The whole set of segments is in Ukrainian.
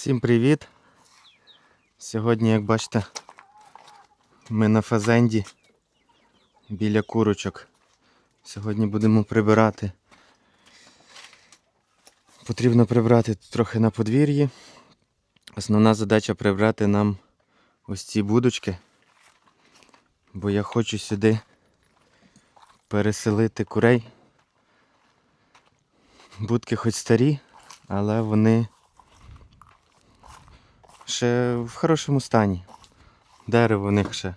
Всім привіт! Сьогодні, як бачите, ми на фазенді біля курочок. Сьогодні будемо прибирати. Потрібно прибрати трохи на подвір'ї. Основна задача прибрати нам ось ці будочки, бо я хочу сюди переселити курей. Будки хоч старі, але вони ще в хорошому стані. Дерево у них ще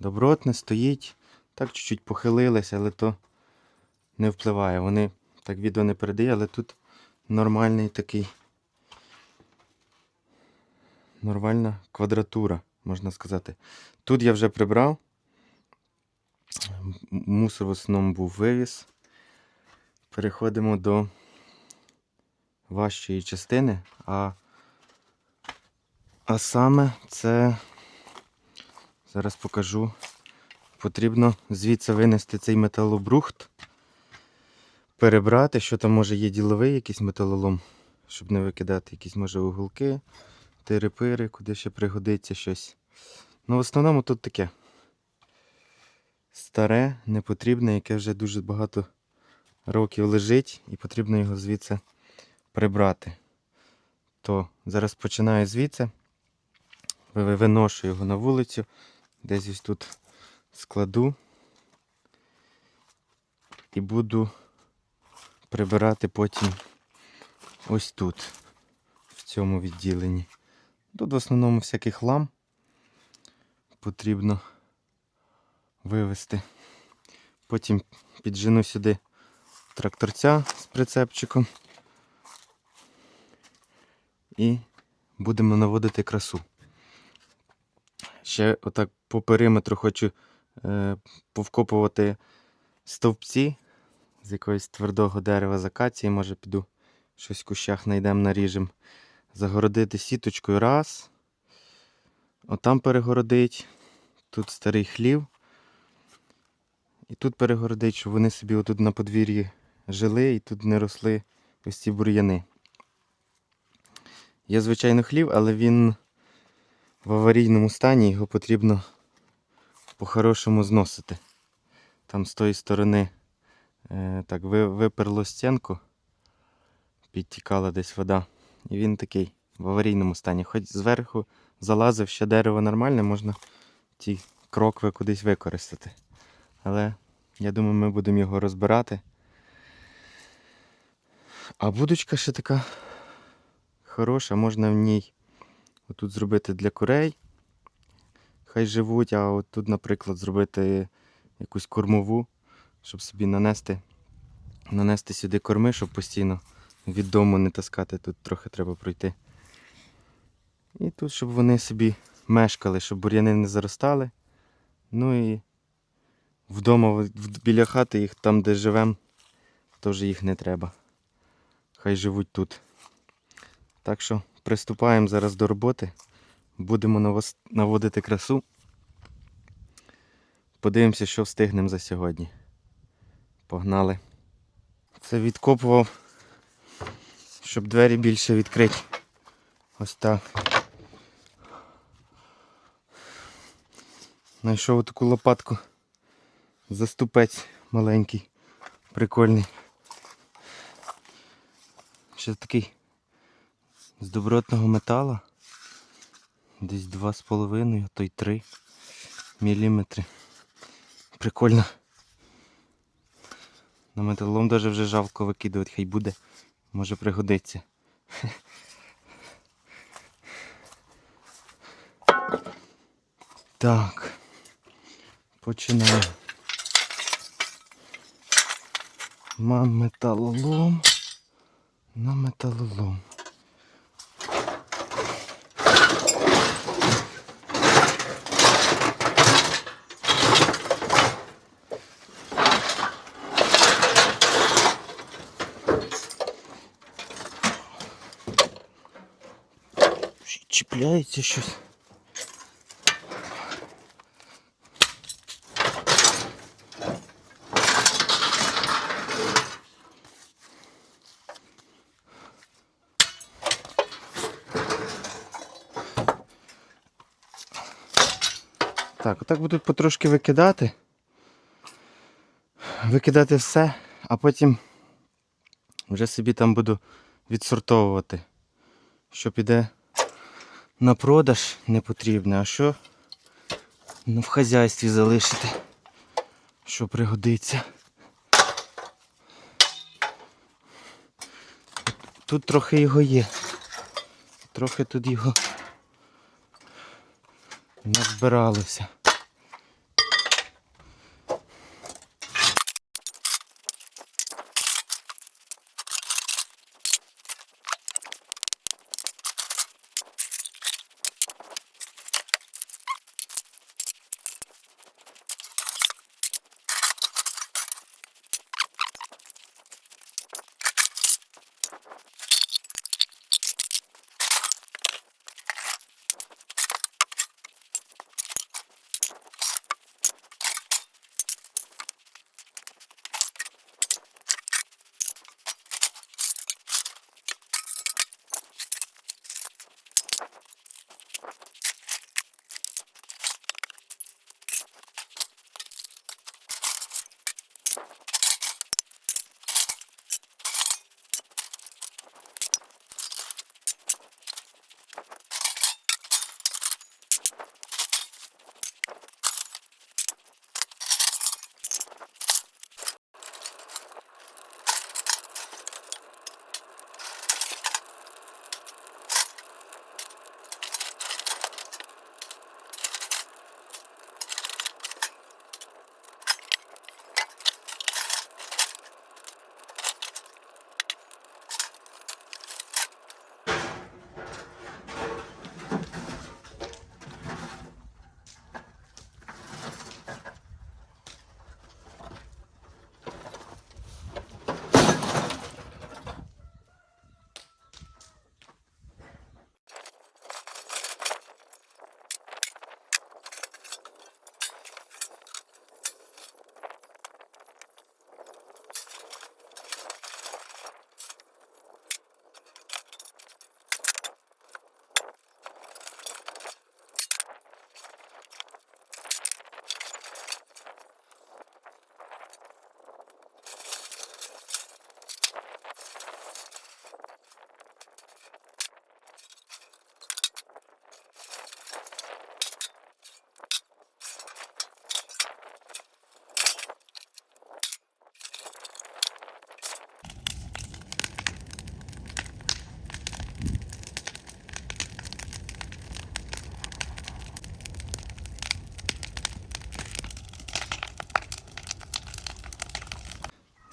добротне, стоїть. Так чуть-чуть похилилися, але то не впливає. Вони так відео не передає, але тут нормальний такий. Нормальна квадратура, можна сказати. Тут я вже прибрав. Мусор в основному був вивіз. Переходимо до важчої частини. А а саме це зараз покажу. Потрібно звідси винести цей металобрухт, перебрати, що там може є діловий якийсь металолом, щоб не викидати якісь може уголки, тири-пири, куди ще пригодиться щось. Ну, в основному тут таке старе, непотрібне, яке вже дуже багато років лежить, і потрібно його звідси прибрати. То зараз починаю звідси. Ви- Виношу його на вулицю, десь ось тут складу і буду прибирати потім ось тут, в цьому відділенні. Тут в основному всякий хлам потрібно вивезти. Потім піджену сюди тракторця з прицепчиком і будемо наводити красу. Ще отак по периметру хочу е, повкопувати стовпці з якогось твердого дерева з акації. Може піду щось в кущах знайдемо, наріжем. Загородити сіточкою раз. Отам перегородить. Тут старий хлів. І тут перегородить, щоб вони собі отут на подвір'ї жили і тут не росли ось ці бур'яни. Є, звичайно, хлів, але він в аварійному стані, його потрібно по-хорошому зносити. Там з тої сторони е, так, виперло стінку, підтікала десь вода. І він такий в аварійному стані. Хоч зверху залазив ще дерево нормальне, можна ті крокви кудись використати. Але я думаю, ми будемо його розбирати. А будочка ще така хороша, можна в ній отут зробити для курей. Хай живуть, а от тут, наприклад, зробити якусь кормову, щоб собі нанести, нанести сюди корми, щоб постійно від дому не таскати, тут трохи треба пройти. І тут, щоб вони собі мешкали, щоб бур'яни не заростали. Ну і вдома, біля хати їх там, де живемо, теж їх не треба. Хай живуть тут. Так що приступаємо зараз до роботи. Будемо наводити красу. Подивимося, що встигнемо за сьогодні. Погнали. Це відкопував, щоб двері більше відкрити. Ось так. Знайшов таку лопатку. Заступець маленький, прикольний. Ще такий з добротного металу. Десь 2,5, а то й 3 міліметри. Прикольно. На металолом даже вже жалко викидувати, хай буде. Може пригодиться. Так. Починаємо. Мам металолом. На металолом. чіпляється щось. Так, отак буду потрошки викидати. Викидати все, а потім вже собі там буду відсортовувати, що піде на продаж не потрібне, а що ну, в хазяйстві залишити, що пригодиться. Тут трохи його є. Трохи тут його назбиралося.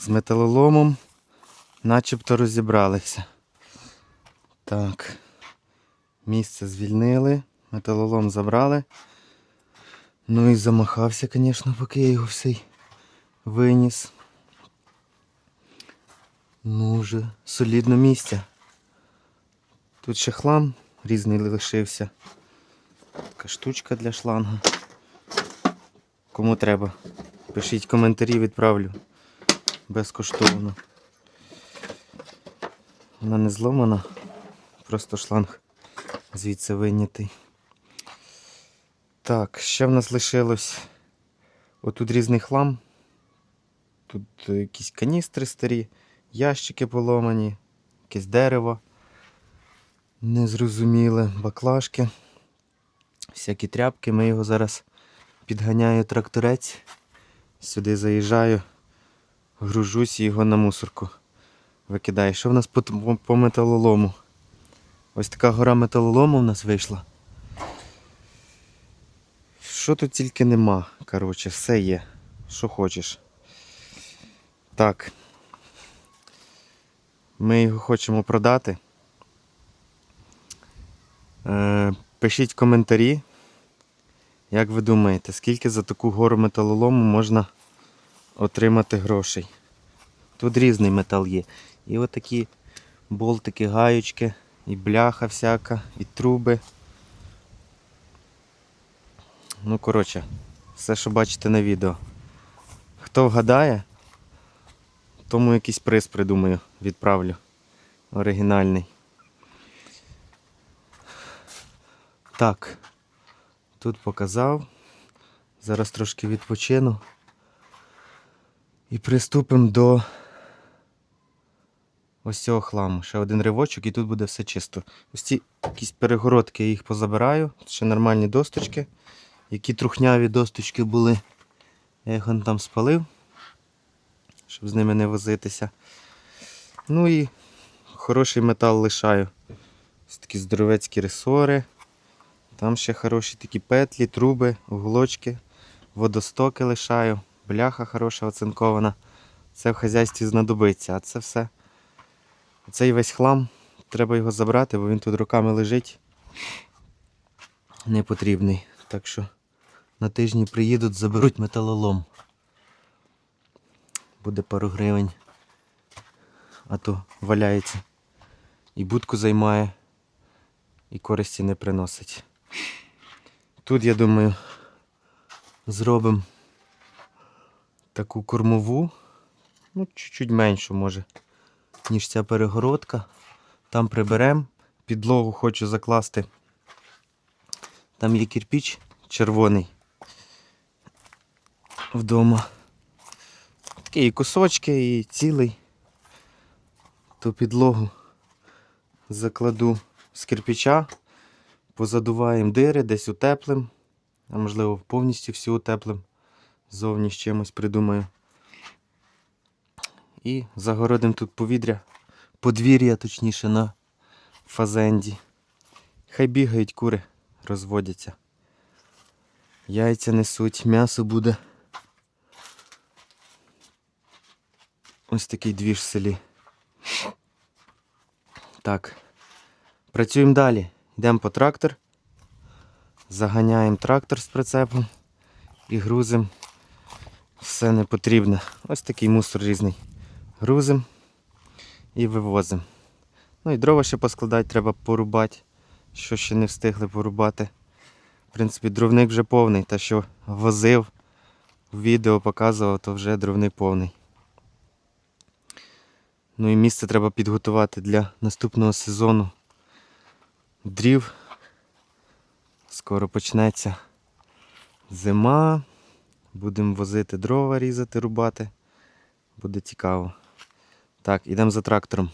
З металоломом начебто розібралися. Так. Місце звільнили, металолом забрали. Ну і замахався, звісно, поки я його всей виніс. Ну, вже солідно місце. Тут ще хлам різний лишився. Така штучка для шланга. Кому треба, пишіть коментарі, відправлю безкоштовно. Вона не зломана, просто шланг звідси вийнятий. Так, ще в нас лишилось отут різний хлам. Тут якісь каністри старі, ящики поломані, якесь дерево незрозуміле, баклажки, всякі тряпки. Ми його зараз підганяю тракторець, сюди заїжджаю, гружусь його на мусорку викидаю. Що в нас по, по металолому? Ось така гора металолому в нас вийшла. Що тут тільки нема, коротше, все є. Що хочеш. Так. Ми його хочемо продати. Е, пишіть коментарі. Як ви думаєте, скільки за таку гору металолому можна отримати грошей? Тут різний метал є. І отакі болтики, гаючки, і бляха всяка, і труби. Ну, коротше, все, що бачите на відео. Хто вгадає, тому якийсь приз придумаю, відправлю. Оригінальний. Так, тут показав. Зараз трошки відпочину. І приступимо до ось цього хламу. Ще один ривочок і тут буде все чисто. Ось ці якісь перегородки я їх позабираю. Ще нормальні досточки. Які трухняві досточки були. Я їх там спалив, щоб з ними не возитися. Ну і хороший метал лишаю. Ось такі здоровецькі ресори. Там ще хороші такі петлі, труби, уголочки, водостоки лишаю, бляха хороша оцинкована. Це в хазяйстві знадобиться, а це все. Цей весь хлам, треба його забрати, бо він тут роками лежить. Не потрібний. Так що на тижні приїдуть, заберуть металолом. Буде пару гривень. А то валяється. І будку займає, і користі не приносить. Тут, я думаю, зробимо таку кормову, ну, чуть-чуть меншу, може, ніж ця перегородка. Там приберемо. Підлогу хочу закласти. Там є кирпіч червоний вдома. Такі і кусочки, і цілий. Ту підлогу закладу з кирпича, позадуваємо дири, десь утеплим, а можливо повністю всю утеплим. Зовні з чимось придумаю. І загородимо тут повітря, подвір'я, точніше, на фазенді. Хай бігають кури, розводяться. Яйця несуть, м'ясо буде. Ось такий двіж в селі. Так. Працюємо далі. Йдемо по трактор. Заганяємо трактор з прицепом і грузимо все непотрібне. Ось такий мусор різний. Грузимо і вивозимо. Ну і дрова ще поскладати, треба порубати, що ще не встигли порубати. В принципі, дровник вже повний, та що возив, відео показував, то вже дровник повний. Ну і місце треба підготувати для наступного сезону дрів. Скоро почнеться зима. Будемо возити дрова, різати, рубати. Буде цікаво. Так, ідемо за трактором.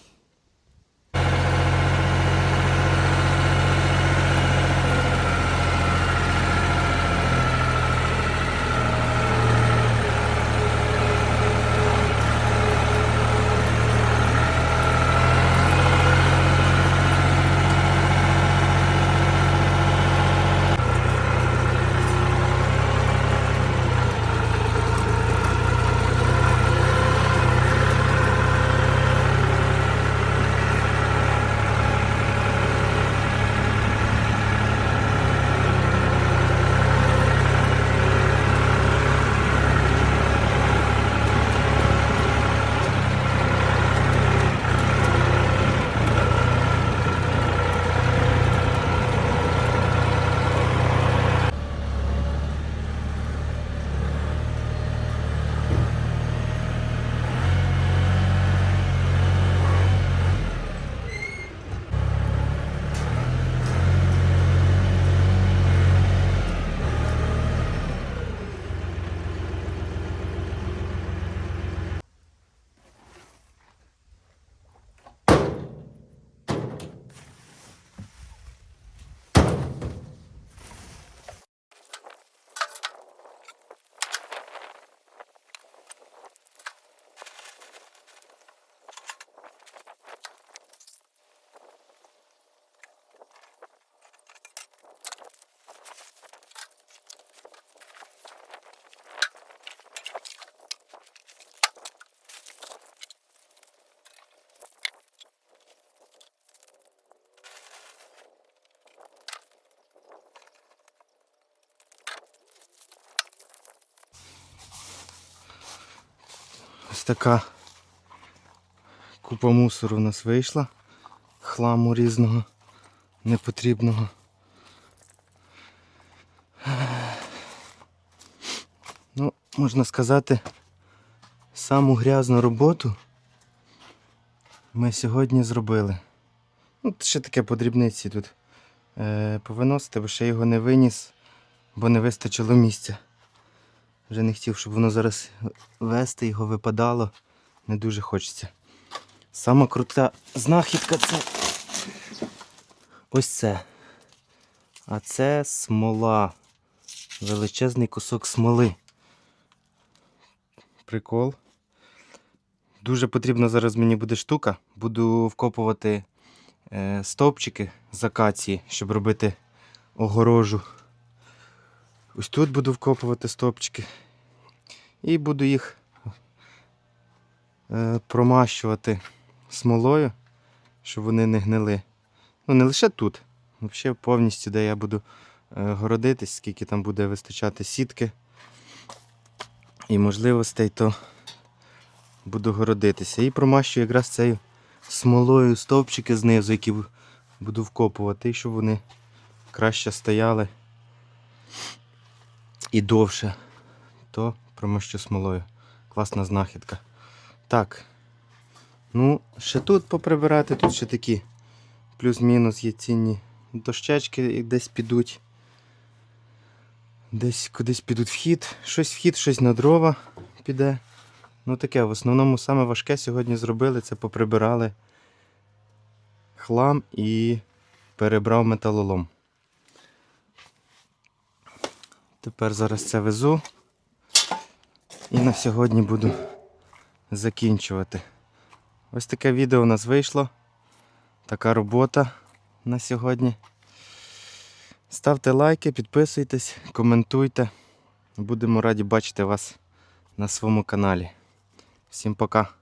Ось така купа мусору у нас вийшла. Хламу різного, непотрібного. Ну, можна сказати, саму грязну роботу ми сьогодні зробили. Ну, ще таке по дрібниці тут е, повиносити, бо ще його не виніс, бо не вистачило місця. Вже не хотів, щоб воно зараз вести його випадало. Не дуже хочеться. Сама крута знахідка це ось це. А це смола. Величезний кусок смоли. Прикол. Дуже потрібна зараз мені буде штука. Буду вкопувати е, стовпчики з акації, щоб робити огорожу. Ось тут буду вкопувати стовпчики. І буду їх е, промащувати смолою, щоб вони не гнили. Ну, не лише тут, взагалі повністю, де я буду е, городитись, скільки там буде вистачати сітки і можливостей, то буду городитися. І промащую якраз цією смолою стовпчики знизу, які буду вкопувати, і щоб вони краще стояли і довше, то промащу смолою. Класна знахідка. Так. Ну, ще тут поприбирати, тут ще такі плюс-мінус є цінні дощечки десь підуть. Десь кудись підуть вхід. Щось вхід, щось на дрова піде. Ну таке, в основному саме важке сьогодні зробили, це поприбирали хлам і перебрав металолом. Тепер зараз це везу. І на сьогодні буду закінчувати. Ось таке відео у нас вийшло. Така робота на сьогодні. Ставте лайки, підписуйтесь, коментуйте. Будемо раді бачити вас на своєму каналі. Всім пока!